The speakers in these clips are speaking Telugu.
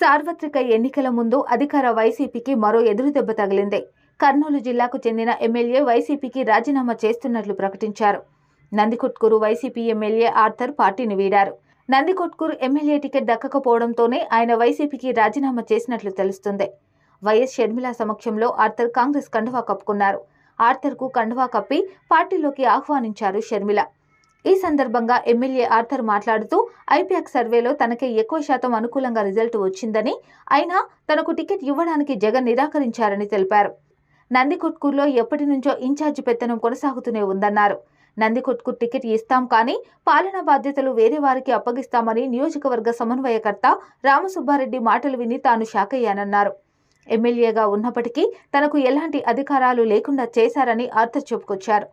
సార్వత్రిక ఎన్నికల ముందు అధికార వైసీపీకి మరో ఎదురుదెబ్బ తగిలింది. కర్నూలు జిల్లాకు చెందిన ఎమ్మెల్యే వైసీపీకి రాజీనామా చేస్తున్నట్లు ప్రకటించారు. నందికొట్కూరు వైసీపీ ఎమ్మెల్యే ఆర్థర్ పార్టీని వీడారు. నందికొట్కూరు ఎమ్మెల్యే టికెట్ దక్కకపోవడంతోనే ఆయన వైసీపీకి రాజీనామా చేసినట్లు తెలుస్తుంది. వైఎస్ షర్మిల సమక్షంలో ఆర్థర్ కాంగ్రెస్ కండువా కప్పుకున్నారు. ఆర్థర్కు కండువా కప్పి పార్టీలోకి ఆహ్వానించారు షర్మిల. ఈ సందర్భంగా ఎమ్మెల్యే ఆర్థర్ మాట్లాడుతూ ఐప్యాక్ సర్వేలో తనకే ఎక్కువ శాతం అనుకూలంగా రిజల్ట్ వచ్చిందని అయినా తనకు టికెట్ ఇవ్వడానికి జగన్ నిరాకరించారని తెలిపారు. నందికొట్కూరులో ఎప్పటి నుంచో ఇన్ఛార్జి పెత్తనం కొనసాగుతూనే ఉందన్నారు. నందికొట్కూరు టికెట్ ఇస్తాం కానీ పాలనా బాధ్యతలు వేరే వారికి అప్పగిస్తామని నియోజకవర్గ సమన్వయకర్త రామసుబ్బారెడ్డి మాటలు విని తాను షాక్ అయ్యానన్నారు. ఎమ్మెల్యేగా ఉన్నప్పటికీ తనకు ఎలాంటి అధికారాలు లేకుండా చేశారని ఆర్థర్ చెప్పుకొచ్చారు.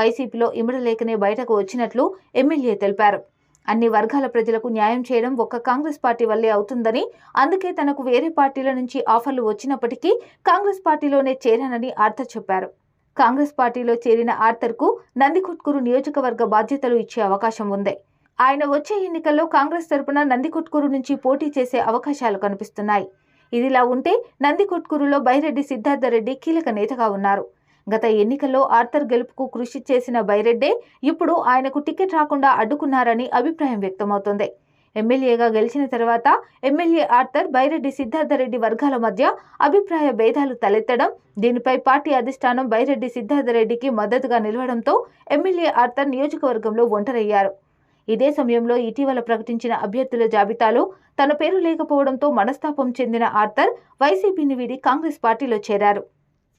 వైసీపీలో ఇమడలేకనే బయటకు వచ్చినట్లు ఎమ్మెల్యే తెలిపారు. అన్ని వర్గాల ప్రజలకు న్యాయం చేయడం ఒక్క కాంగ్రెస్ పార్టీ వల్లే అవుతుందని అందుకే తనకు వేరే పార్టీల నుంచి ఆఫర్లు వచ్చినప్పటికీ కాంగ్రెస్ పార్టీలోనే చేరానని ఆర్థర్ చెప్పారు. కాంగ్రెస్ పార్టీలో చేరిన ఆర్థర్కు నందికొట్కూరు నియోజకవర్గ బాధ్యతలు ఇచ్చే అవకాశం ఉంది. ఆయన వచ్చే ఎన్నికల్లో కాంగ్రెస్ తరపున నందికొట్కూరు నుంచి పోటీ చేసే అవకాశాలు కనిపిస్తున్నాయి. ఇదిలా ఉంటే నందికొట్కూరులో బైరెడ్డి సిద్ధార్థరెడ్డి కీలక నేతగా ఉన్నారు. గత ఎన్నికల్లో ఆర్థర్ గెలుపుకు కృషి చేసిన బైరెడ్డే ఇప్పుడు ఆయనకు టికెట్ రాకుండా అడ్డుకున్నారని అభిప్రాయం వ్యక్తమవుతోంది. ఎమ్మెల్యేగా గెలిచిన తర్వాత ఎమ్మెల్యే ఆర్థర్ బైరెడ్డి సిద్ధార్థరెడ్డి వర్గాల మధ్య అభిప్రాయ భేదాలు తలెత్తడం దీనిపై పార్టీ అధిష్టానం బైరెడ్డి సిద్ధార్థరెడ్డికి మద్దతుగా నిలవడంతో ఎమ్మెల్యే ఆర్థర్ నియోజకవర్గంలో ఒంటరయ్యారు. ఇదే సమయంలో ఇటీవల ప్రకటించిన అభ్యర్థుల జాబితాలో తన పేరు లేకపోవడంతో మనస్తాపం చెందిన ఆర్థర్ వైసీపీని వీడి కాంగ్రెస్ పార్టీలో చేరారు.